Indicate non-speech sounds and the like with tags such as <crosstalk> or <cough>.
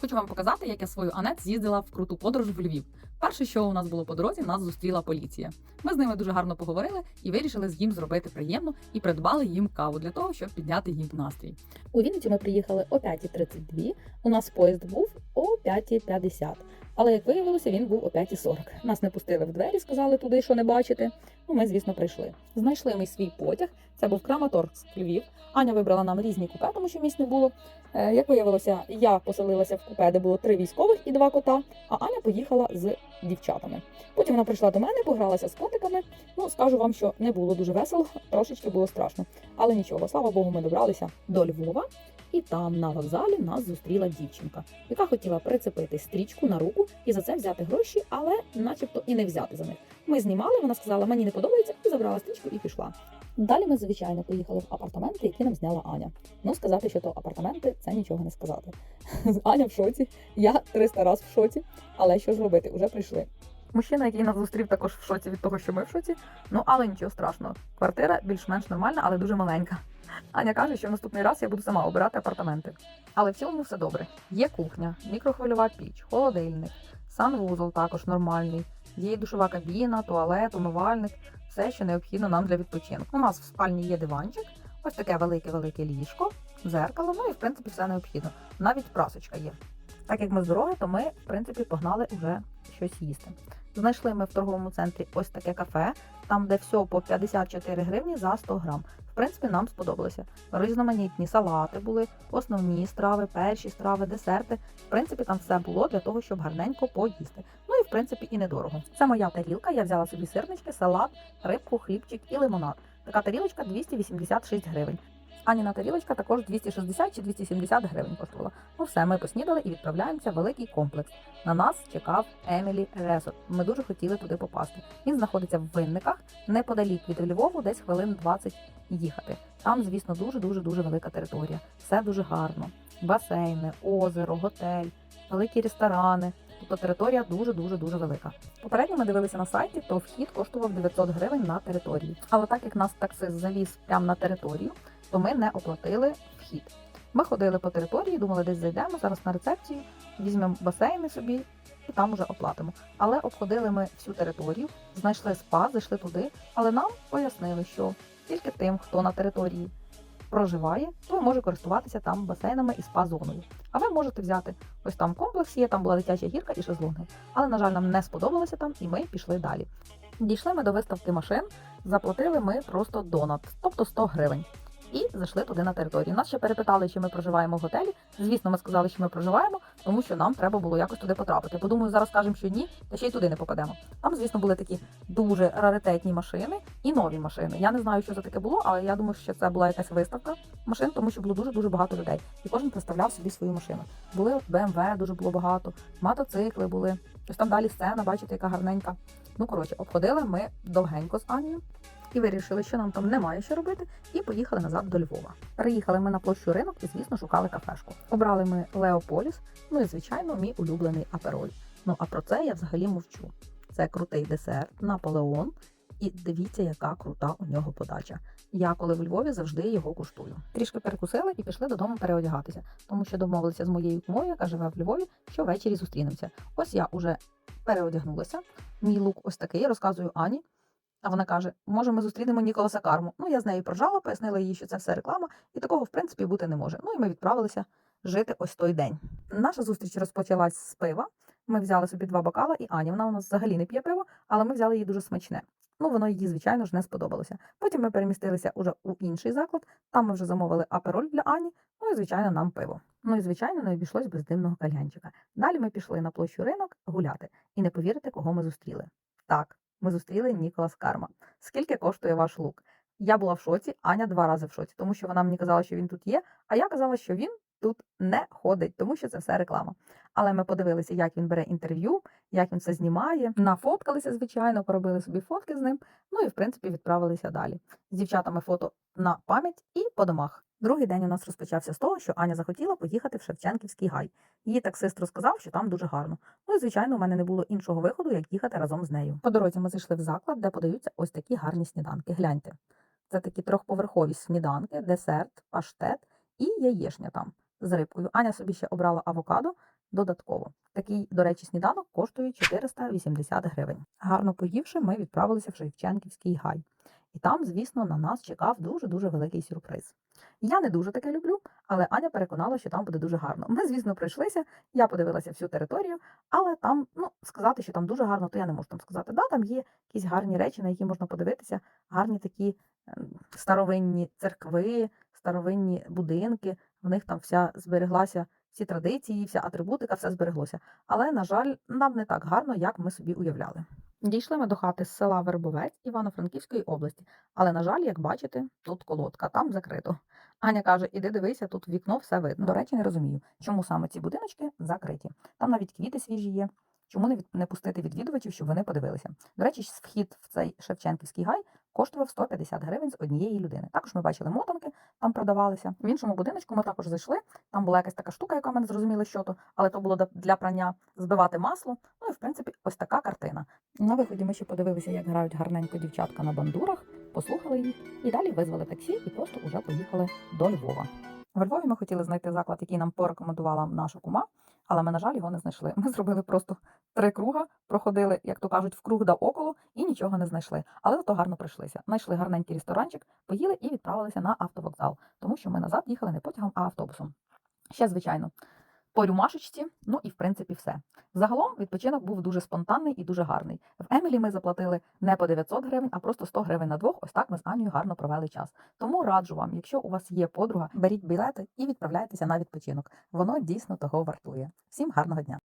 Хочу вам показати, як я свою Анет з'їздила в круту подорож в Львів. Перше, що у нас було по дорозі, нас зустріла поліція. Ми з ними дуже гарно поговорили і вирішили з їм зробити приємно і придбали їм каву для того, щоб підняти їм настрій. У Вінницю ми приїхали о 5.32. У нас поїзд був о 5.50. Але як виявилося, він був о 5.40. Нас не пустили в двері, сказали туди, що не бачите. Ну, ми, звісно, прийшли. Знайшли ми свій потяг. Це був Краматорськ Львів. Аня вибрала нам різні купе, тому що місць не було. Е, Як виявилося, я поселилася в купе, де було три військових і два кота, а Аня поїхала з дівчатами. Потім вона прийшла до мене, погралася з котиками. Ну, скажу вам, що не було дуже весело, трошечки було страшно. Але нічого, слава Богу, ми добралися до Львова. І там на вокзалі нас зустріла дівчинка, яка хотіла прицепити стрічку на руку і за це взяти гроші, але начебто і не взяти за них. Ми знімали, вона сказала, мені не подобається, і забрала стрічку і пішла. Далі ми, звичайно, поїхали в апартаменти, які нам зняла Аня. Ну, сказати, що то апартаменти, це нічого не сказати. <laughs> Аня в шоці, я 300 раз в шоці, але що ж робити, уже прийшли. Мужчина, який нас зустрів, також в шоці від того, що ми в шоці. Ну але нічого страшного. Квартира більш-менш нормальна, але дуже маленька. Аня каже, що в наступний раз я буду сама обирати апартаменти. Але в цілому все добре. Є кухня, мікрохвильова піч, холодильник, санвузол також нормальний. Є душова кабіна, туалет, умивальник, все, що необхідно нам для відпочинку. У нас в спальні є диванчик, ось таке велике-велике ліжко, дзеркало, ну і в принципі все необхідно. Навіть прасочка є. Так як ми з дороги, то ми, в принципі, погнали вже щось їсти. Знайшли ми в торговому центрі ось таке кафе, там де все по 54 гривні за 100 грам. Принципі, нам сподобалося. Різноманітні салати були, основні страви, перші страви, десерти. В принципі, там все було для того, щоб гарненько поїсти. Ну і в принципі і недорого. Це моя тарілка. Я взяла собі сирнички, салат, рибку, хлібчик і лимонад. Така тарілочка 286 гривень. Аніна тарілочка також 260 чи 270 гривень коштувала. Ну все, ми поснідали і відправляємося в великий комплекс. На нас чекав Емілі Резорт. Ми дуже хотіли туди попасти. Він знаходиться в винниках, неподалік від Львову, десь хвилин 20 їхати. Там, звісно, дуже дуже дуже велика територія. Все дуже гарно. Басейни, озеро, готель, великі ресторани. Тобто територія дуже дуже дуже велика. Попередньо ми дивилися на сайті, то вхід коштував 900 гривень на території. Але так як нас таксист завіз прямо на територію, то ми не оплатили вхід. Ми ходили по території, думали, десь зайдемо зараз на рецепцію, візьмемо басейни собі і там уже оплатимо. Але обходили ми всю територію, знайшли спа, зайшли туди, але нам пояснили, що тільки тим, хто на території проживає, той може користуватися там басейнами і спа-зоною. А ви можете взяти ось там комплекс є, там була дитяча гірка і шезлонги. Але, на жаль, нам не сподобалося там, і ми пішли далі. Дійшли ми до виставки машин, заплатили ми просто донат, тобто 100 гривень. І зайшли туди на територію. Нас ще перепитали, чи ми проживаємо в готелі. Звісно, ми сказали, що ми проживаємо, тому що нам треба було якось туди потрапити. Подумаю, зараз скажемо, що ні, та ще й туди не попадемо. Там, звісно, були такі дуже раритетні машини і нові машини. Я не знаю, що це таке було, але я думаю, що це була якась виставка машин, тому що було дуже дуже багато людей. І кожен представляв собі свою машину. Були от BMW, дуже було багато, мотоцикли були. Ось там далі сцена, бачите, яка гарненька. Ну коротше, обходили ми довгенько з Анією і вирішили, що нам там немає що робити, і поїхали назад до Львова. Приїхали ми на площу ринок і, звісно, шукали кафешку. Обрали ми Леополіс, ну і звичайно, мій улюблений апероль. Ну а про це я взагалі мовчу. Це крутий десерт, Наполеон. І дивіться, яка крута у нього подача. Я коли в Львові завжди його куштую. Трішки перекусили і пішли додому переодягатися, тому що домовилися з моєю кумою, яка живе в Львові, що ввечері зустрінемося. Ось я уже переодягнулася. Мій лук ось такий, розказую Ані. А вона каже: може, ми зустрінемо Ніколаса Карму. Ну, я з нею прожала, пояснила їй, що це все реклама, і такого, в принципі, бути не може. Ну і ми відправилися жити ось той день. Наша зустріч розпочалась з пива. Ми взяли собі два бокала, і Аня, вона у нас взагалі не п'є пиво, але ми взяли її дуже смачне. Ну, воно їй, звичайно ж, не сподобалося. Потім ми перемістилися уже у інший заклад. Там ми вже замовили апероль для Ані, ну і, звичайно, нам пиво. Ну і, звичайно, не обійшлось без дивного кальянчика. Далі ми пішли на площу ринок гуляти. І не повірите, кого ми зустріли. Так, ми зустріли Ніколас Карма. Скільки коштує ваш лук? Я була в шоці, Аня два рази в шоці, тому що вона мені казала, що він тут є, а я казала, що він тут не ходить, тому що це все реклама. Але ми подивилися, як він бере інтерв'ю, як він це знімає. Нафоткалися, звичайно, поробили собі фотки з ним. Ну і в принципі відправилися далі. З дівчатами фото на пам'ять і по домах. Другий день у нас розпочався з того, що Аня захотіла поїхати в Шевченківський гай. Її таксист розказав, що там дуже гарно. Ну і звичайно, у мене не було іншого виходу, як їхати разом з нею. По дорозі ми зайшли в заклад, де подаються ось такі гарні сніданки. Гляньте, це такі трьохповерхові сніданки, десерт, паштет і яєшня там з рибкою. Аня собі ще обрала авокадо. додатково. Такий, до речі, сніданок коштує 480 гривень. Гарно поївши, ми відправилися в Шевченківський гай. І там, звісно, на нас чекав дуже-дуже великий сюрприз. Я не дуже таке люблю, але Аня переконала, що там буде дуже гарно. Ми, звісно, прийшлися, я подивилася всю територію, але там, ну, сказати, що там дуже гарно, то я не можу там сказати. Да, там є якісь гарні речі, на які можна подивитися, гарні такі ем, старовинні церкви, старовинні будинки. В них там вся збереглася, всі традиції, вся атрибутика, все збереглося. Але, на жаль, нам не так гарно, як ми собі уявляли. Дійшли ми до хати з села Вербовець Івано-Франківської області. Але, на жаль, як бачите, тут колодка, там закрито. Аня каже: іди дивися, тут вікно все видно. До речі, не розумію, чому саме ці будиночки закриті. Там навіть квіти свіжі є. Чому не, від... не пустити відвідувачів, щоб вони подивилися? До речі, вхід в цей Шевченківський гай коштував 150 гривень з однієї людини. Також ми бачили мотанки, там продавалися. В іншому будиночку ми також зайшли. Там була якась така штука, яка ми не зрозуміли, що то, але то було для- прання збивати масло. Ну і в принципі, ось така картина. На виході ми ще подивилися, як грають гарненько дівчатка на бандурах, послухали їх і далі визвали таксі і просто уже поїхали до Львова. В Львові ми хотіли знайти заклад, який нам порекомендувала наша кума, але ми, на жаль, його не знайшли. Ми зробили просто три круга, проходили, як то кажуть, в круг да около і нічого не знайшли. Але зато гарно прийшлися. Знайшли гарненький ресторанчик, поїли і відправилися на автовокзал, тому що ми назад їхали не потягом, а автобусом. Ще, звичайно, по рюмашечці, ну і в принципі все. Загалом відпочинок був дуже спонтанний і дуже гарний. В Емілі ми заплатили не по 900 гривень, а просто 100 гривень на двох. Ось так ми з Анією гарно провели час. Тому раджу вам, якщо у вас є подруга, беріть білети і відправляйтеся на відпочинок. Воно дійсно того вартує. Всім гарного дня!